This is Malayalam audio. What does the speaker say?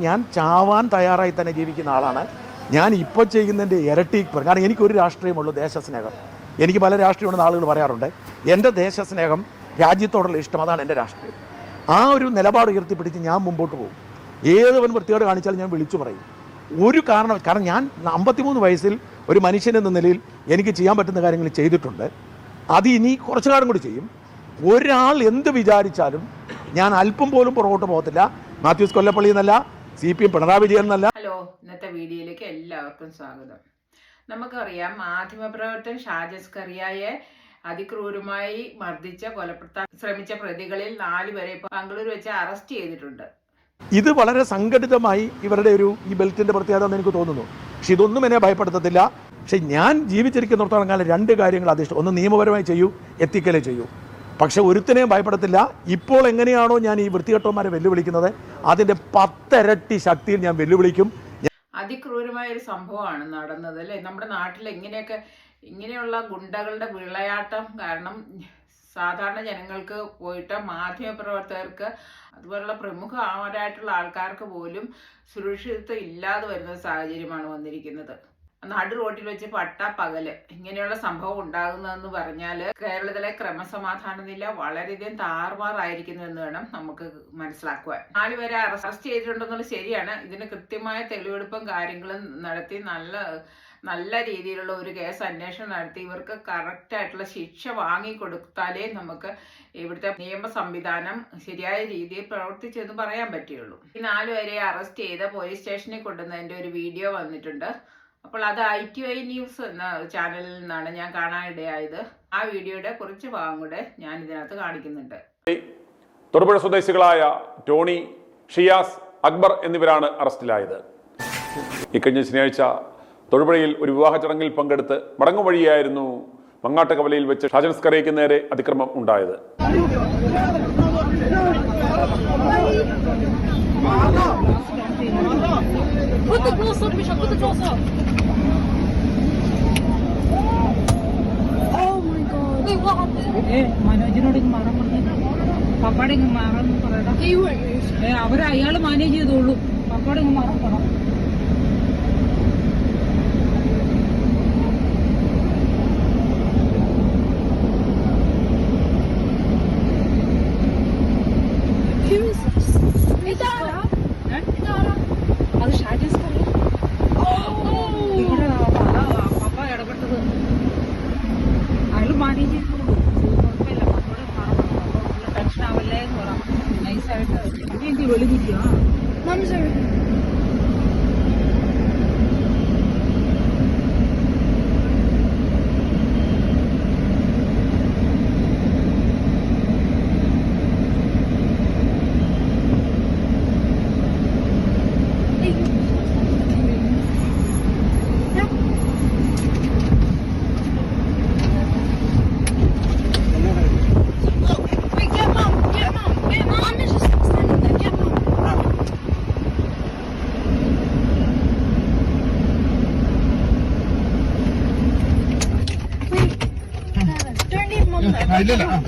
ഞാൻ ചാവാൻ തയ്യാറായി തന്നെ ജീവിക്കുന്ന ആളാണ്. ഞാൻ ഇപ്പോൾ ചെയ്യുന്നതിന്റെ ഇരട്ടി. കാരണം എനിക്കൊരു രാഷ്ട്രീയമുള്ളൂ ദേശസ്നേഹം എനിക്ക് പല രാഷ്ട്രീയമുണ്ടെന്ന് ആളുകൾ പറയാറുണ്ട് എന്റെ ദേശസ്നേഹം രാജ്യത്തോടുള്ള ഇഷ്ടം അതാണ് എന്റെ രാഷ്ട്രീയം. ആ ഒരു നിലപാട് ഉയർത്തിപ്പിടിച്ച് ഞാൻ മുമ്പോട്ട് പോകും. ഏതവൻ വൃത്തിയോട് കാണിച്ചാലും ഞാൻ വിളിച്ചു പറയും. ഒരു കാരണം കാരണം ഞാൻ അമ്പത്തിമൂന്ന് വയസ്സിൽ ഒരു മനുഷ്യൻ എന്ന നിലയിൽ എനിക്ക് ചെയ്യാൻ പറ്റുന്ന കാര്യങ്ങൾ ചെയ്തിട്ടുണ്ട്. അത് ഇനി കുറച്ചു കാലം കൂടി ചെയ്യും. ഒരാൾ എന്ത് വിചാരിച്ചാലും ഞാൻ അല്പം പോലും പുറകോട്ട് പോകത്തില്ല. മാത്യൂസ് കൊല്ലപ്പള്ളി എന്നല്ല C P M Pinarayi Vijayan എന്നല്ല. ഹലോ ഇന്നത്തെ വീഡിയോയിലേക്ക് എല്ലാവർക്കും സ്വാഗതം. നമുക്കറിയാം മാധ്യമപ്രവർത്തകൻ ഷാജസ് കറിയായെ അതിക്രൂരമായി മർദ്ദിച്ച കൊലപ്പെടുത്താൻ ശ്രമിച്ച പ്രതികളിൽ നാലുപേരെ വരെ ബാംഗ്ലൂർ വെച്ച് അറസ്റ്റ് ചെയ്തിട്ടുണ്ട്. ഇത് വളരെ സംഘടിതമായി ഇവരുടെ ഒരു ഈ ബെൽറ്റിന്റെ പ്രത്യേകത എന്ന് എനിക്ക് തോന്നുന്നു. പക്ഷെ ഇതൊന്നും എന്നെ ഭയപ്പെടുത്തത്തില്ല. പക്ഷെ ഞാൻ ജീവിച്ചിരിക്കുന്നിടത്തോളം കാലം രണ്ട് കാര്യങ്ങൾ അധിഷ്ഠം ഒന്ന് നിയമപരമായി ചെയ്യൂ എത്തിക്കലേ ചെയ്യൂ. പക്ഷെ ഒരുത്തിനെയും ഭയപ്പെടത്തില്ല. ഇപ്പോൾ എങ്ങനെയാണോ ഞാൻ ഈ വൃത്തികെട്ടവന്മാരെ വെല്ലുവിളിക്കുന്നത്? അതിന്റെ പത്തിരട്ടി ശക്തിയിൽ ഞാൻ വെല്ലുവിളിക്കും. അതിക്രൂരമായ ഒരു സംഭവമാണ് നടന്നത് അല്ലേ? നമ്മുടെ നാട്ടിൽ എങ്ങനെയൊക്കെ ഇങ്ങനെയുള്ള ഗുണ്ടകളുടെ വിളയാട്ടം കാരണം സാധാരണ ജനങ്ങൾക്ക് പോയിട്ട് മാധ്യമപ്രവർത്തകർക്ക് അതുപോലുള്ള പ്രമുഖമാരായിട്ടുള്ള ആൾക്കാർക്ക് പോലും സുരക്ഷിതത്വം ഇല്ലാതെ വരുന്ന സാഹചര്യമാണ് വന്നിരിക്കുന്നത്. നടു റോട്ടിൽ വെച്ച് പട്ട പകൽ. ഇങ്ങനെയുള്ള സംഭവം ഉണ്ടാകുന്നതെന്ന് പറഞ്ഞാൽ കേരളത്തിലെ ക്രമസമാധാന നില വളരെയധികം താറുമാറായിരിക്കുന്നു എന്ന് വേണം നമുക്ക് മനസ്സിലാക്കുവാൻ. നാലുപേരെ അറസ്റ്റ് ചെയ്തിട്ടുണ്ടെന്നുള്ളത് ശരിയാണ്. ഇതിന് കൃത്യമായ തെളിവെടുപ്പും കാര്യങ്ങളും നടത്തി നല്ല നല്ല രീതിയിലുള്ള ഒരു കേസ് അന്വേഷണം നടത്തി. ഇവർക്ക് കറക്റ്റ് ആയിട്ടുള്ള ശിക്ഷ വാങ്ങിക്കൊടുത്താലേ നമുക്ക് ഇവിടുത്തെ നിയമ സംവിധാനം ശരിയായ രീതിയിൽ പ്രവർത്തിച്ചെന്ന് പറയാൻ പറ്റുള്ളൂ ഈ നാലുപേരെ അറസ്റ്റ് ചെയ്ത പോലീസ് സ്റ്റേഷനിൽ കൊണ്ടുവന്നതിന്റെ ഒരു വീഡിയോ വന്നിട്ടുണ്ട്. അപ്പോൾ അത് ഐ ടി ഐ ന്യൂസ് എന്ന ചാനലിൽ നിന്നാണ് ഞാൻ കാണാനിടയായത് ആ വീഡിയോയുടെ കുറച്ച് ഭാഗം കൂടെ ഞാൻ ഇതിനകത്ത് കാണിക്കുന്നുണ്ട്. തൊടുപുഴ സ്വദേശികളായ ടോണി ഷിയാസ് അക്ബർ എന്നിവരാണ് അറസ്റ്റിലായത്. ഇക്കഴിഞ്ഞ ശനിയാഴ്ച തൊടുപുഴയിൽ ഒരു വിവാഹ ചടങ്ങിൽ പങ്കെടുത്ത് മടങ്ങും വഴിയായിരുന്നു മങ്ങാട്ടുകവലയിൽ വെച്ച് ഷാജംസ്കറിയ്ക്ക് നേരെ അതിക്രമം ഉണ്ടായത്. God. Wait, what happened? ഏ മനോജിനോട് മാറാൻ പറഞ്ഞു പപ്പാടെ ഇങ്ങ് മാറാൻ weren't. ഏ അവർ അയാൾ മാനേജ് ചെയ്തോളൂ പപ്പാടെ ഇങ്ങ് മാറാൻ പറ. അത് ഷാജസ് வெளியிட்டியா 开来了啊！